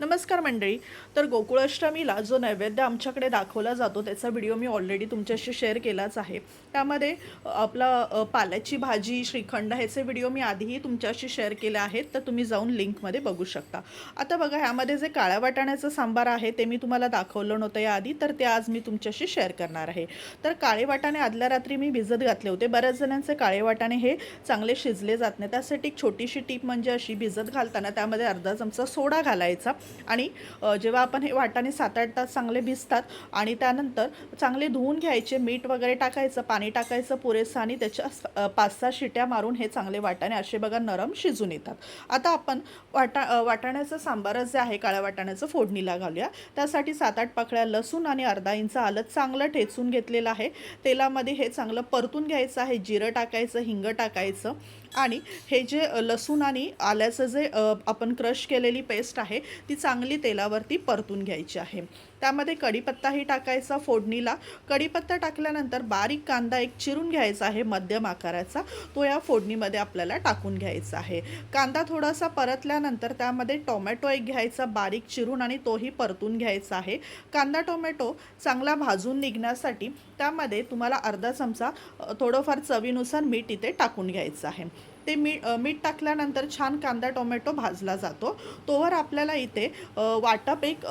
नमस्कार मंडळी. तर गोकुळाष्टमीला जो नैवेद्य आमच्याकडे दाखवला जातो त्याचा व्हिडिओ मी ऑलरेडी तुमच्याशी शेअर केलाच आहे. त्यामध्ये आपला पाल्याची भाजी श्रीखंड ह्याचे व्हिडिओ मी आधीही तुमच्याशी शेअर केले आहेत तर तुम्ही जाऊन लिंकमध्ये बघू शकता. आता बघा ह्यामध्ये जे काळ्या वाटाण्याचं सांबार आहे ते मी तुम्हाला दाखवलं नव्हतं याआधी तर ते आज मी तुमच्याशी शेअर करणार आहे. तर काळे वाटाणे आदल्या रात्री मी भिजत घातले होते. बऱ्याच जणांचे काळे वाटाणे हे चांगले शिजले जात नाही त्यासाठी एक छोटीशी टीप म्हणजे अशी भिजत घालताना त्यामध्ये अर्धा चमचा सोडा घालायचा. आणि जेव्हा आपण हे वाटाणे सात आठ तास चांगले भिजतात आणि त्यानंतर चांगले धुवून घ्यायचे मीठ वगैरे टाकायचं पाणी टाकायचं पुरेसं आणि त्याच्या पाच सहा शिट्या मारून हे चांगले वाटाणे असे बघा नरम शिजून येतात. आता आपण वाटा वाटाण्याचं सांबारच जे आहे काळ्या वाटाण्याचं फोडणीला घालूया. त्यासाठी सात आठ पाकळ्या लसूण आणि अर्धा इंच आलं चांगलं ठेचून घेतलेलं आहे. तेलामध्ये हे चांगलं परतून घ्यायचं आहे जिरं टाकायचं हिंग टाकायचं आणि हे जे लसूण आणि आल्याचं जे आपण क्रश केलेली पेस्ट आहे ती चांगली तेलावरती परतून घ्यायची आहे. त्यामध्ये कढीपत्ताही टाकायचा फोडणीला. कढीपत्ता टाकल्यानंतर बारीक कांदा एक चिरून घ्यायचा आहे मध्यम आकाराचा. तो या फोडणीमध्ये आपल्याला टाकून घ्यायचा आहे. कांदा थोडासा परतल्यानंतर त्यामध्ये टोमॅटो एक घ्यायचा बारीक चिरून आणि तोही परतून घ्यायचा आहे. कांदा टोमॅटो चांगला भाजून निघण्यासाठी त्यामध्ये तुम्हाला अर्धा चमचा थोडंफार चवीनुसार मीठ इथे टाकून घ्यायचं आहे. ते मीठ मीठ टाकल्यानंतर छान कांदा टोमॅटो भाजला जातो. तोवर आपल्याला इथे वाटप एक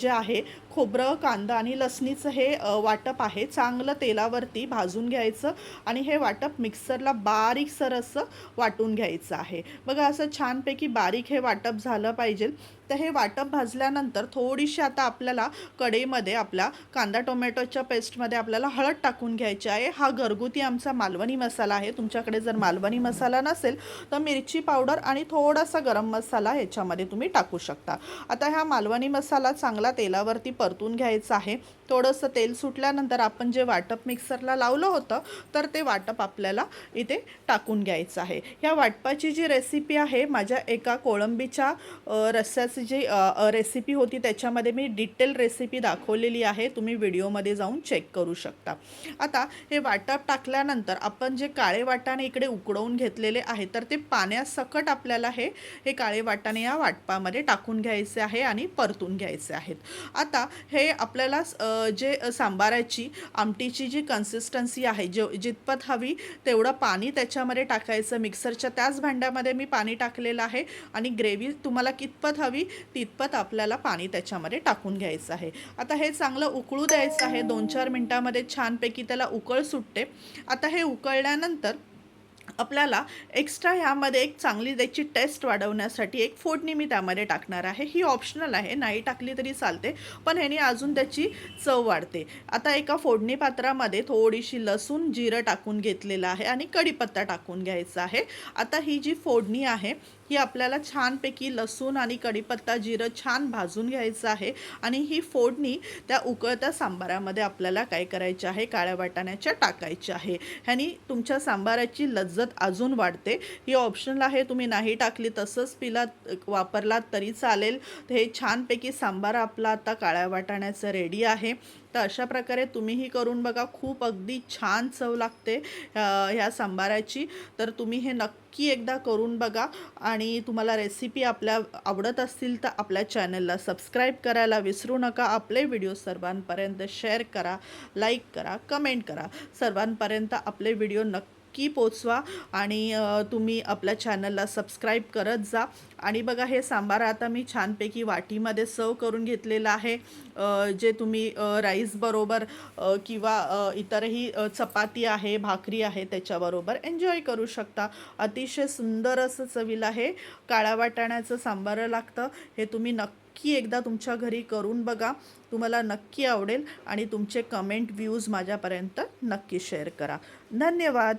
जे आहे खोबरं कांदा आणि लसणीचं हे वाटप आहे. चांगलं तेलावरती भाजून घ्यायचं आणि हे वाटप मिक्सरला बारीकसर असं वाटून घ्यायचं आहे. बघा असं छानपैकी बारीक हे वाटप झालं पाहिजे. तर हे वाटप भाजल्यानंतर थोडीशी आता आपल्याला कढईमध्ये आपल्या कांदा टोमॅटोच्या पेस्टमध्ये आपल्याला हळद टाकून घ्यायची आहे. हा घरगुती आमचा मालवणी मसाला आहे. तुमच्याकडे जर मालवणी मसाला नसेल असेल तर मिरची पावडर आणि थोडासा गरम मसाला ह्याच्यामध्ये तुम्ही टाकू शकता. आता ह्या मालवणी मसाला चांगला तेलावरती परतून घ्यायचा आहे. थोडंसं तेल सुटल्यानंतर आपण जे वाटप मिक्सरला लावलं होतं तर ते वाटप आपल्याला इथे टाकून घ्यायचं आहे. ह्या वाटपाची जी रेसिपी आहे माझ्या एका कोळंबीच्या रस्स्याची जी रेसिपी होती त्याच्यामध्ये मी डिटेल रेसिपी दाखवलेली आहे. तुम्ही व्हिडिओमध्ये जाऊन चेक करू शकता. आता हे वाटप टाकल्यानंतर आपण जे काळे वाटाणे इकडे उकडवून घेतलेले आहे तर ते पाण्यासकट आपल्याला हे हे काळे वाटाणे या वाटपामध्ये टाकून घ्यायचे आहे आणि परतून घ्यायचे आहेत. आता हे आपल्याला जे सांबाराची आमटीची जी कन्सिस्टन्सी आहे जे जितपत हवी तेवढं पाणी त्याच्यामध्ये टाकायचं. मिक्सरच्या त्याच भांड्यामध्ये मी पाणी टाकलेलं आहे आणि ग्रेव्ही तुम्हाला कितपत हवी तितपत आपल्याला पाणी त्याच्यामध्ये टाकून घ्यायचं आहे. आता हे चांगलं उकळू द्यायचं आहे दोन चार मिनटामध्ये छानपैकी त्याला उकळ सुटते. आता हे उकळल्यानंतर आपल्याला एक्स्ट्रा ह्यामध्ये एक चांगली त्याची टेस्ट वाढवण्यासाठी एक फोडणी मी त्यामध्ये टाकणार आहे. ही ऑप्शनल आहे. नाही टाकली तरी चालते पण ह्याने अजून त्याची चव वाढते. आता एका फोडणी पात्रामध्ये थोडीशी लसूण जिरं टाकून घेतलेलं आहे आणि कढीपत्ता टाकून घ्यायचा आहे. आता ही जी फोडणी आहे ही आपल्याला छानपैकी लसूण आणि कढीपत्ता जिरं छान भाजून घ्यायचं आहे आणि ही फोडणी त्या उकळत्या सांबारामध्ये आपल्याला काय करायचं आहे? काळ्या वाटाण्याच्या टाकायची आहे. ह्यानी तुमच्या सांबाराची लज्जत अजून वाढते. ही ऑप्शनल आहे तुम्ही नाही टाकली तसंच पिलात वापरलात तरी चालेल. हे छानपैकी सांबार आपला आता काळ्या वाटाण्याचं रेडी आहे. तर अशा प्रकारे तुम्हीही करून बघा खूप अगदी छान चव लागते ह्या सांबाराची. तर तुम्ही हे नक्की एकदा करून बघा आणि तुम्हाला रेसिपी आपल्या आवडत असतील तर आपल्या चॅनलला सबस्क्राईब करायला विसरू नका. आपले व्हिडिओ सर्वांपर्यंत शेअर करा लाईक करा कमेंट करा. सर्वांपर्यंत आपले व्हिडिओ नक्की नक्की पोचवा आणि तुम्ही आपल्या चॅनलला सबस्क्राईब करत जा. आणि बघा हे सांबार आता मी छानपैकी वाटीमध्ये सर्व करून घेतलेलं आहे. जे तुम्ही राईसबरोबर किंवा इतरही चपाती आहे भाकरी आहे त्याच्याबरोबर एन्जॉय करू शकता. अतिशय सुंदर असं चवीला हे काळ्या वाटाण्याचं सांबार लागतं. हे तुम्ही नक्की एकदा तुमच्या घरी करून बघा. तुम्हाला नक्की आवडेल आणि तुमचे कमेंट व्ह्यूज माझ्यापर्यंत नक्की शेअर करा. धन्यवाद.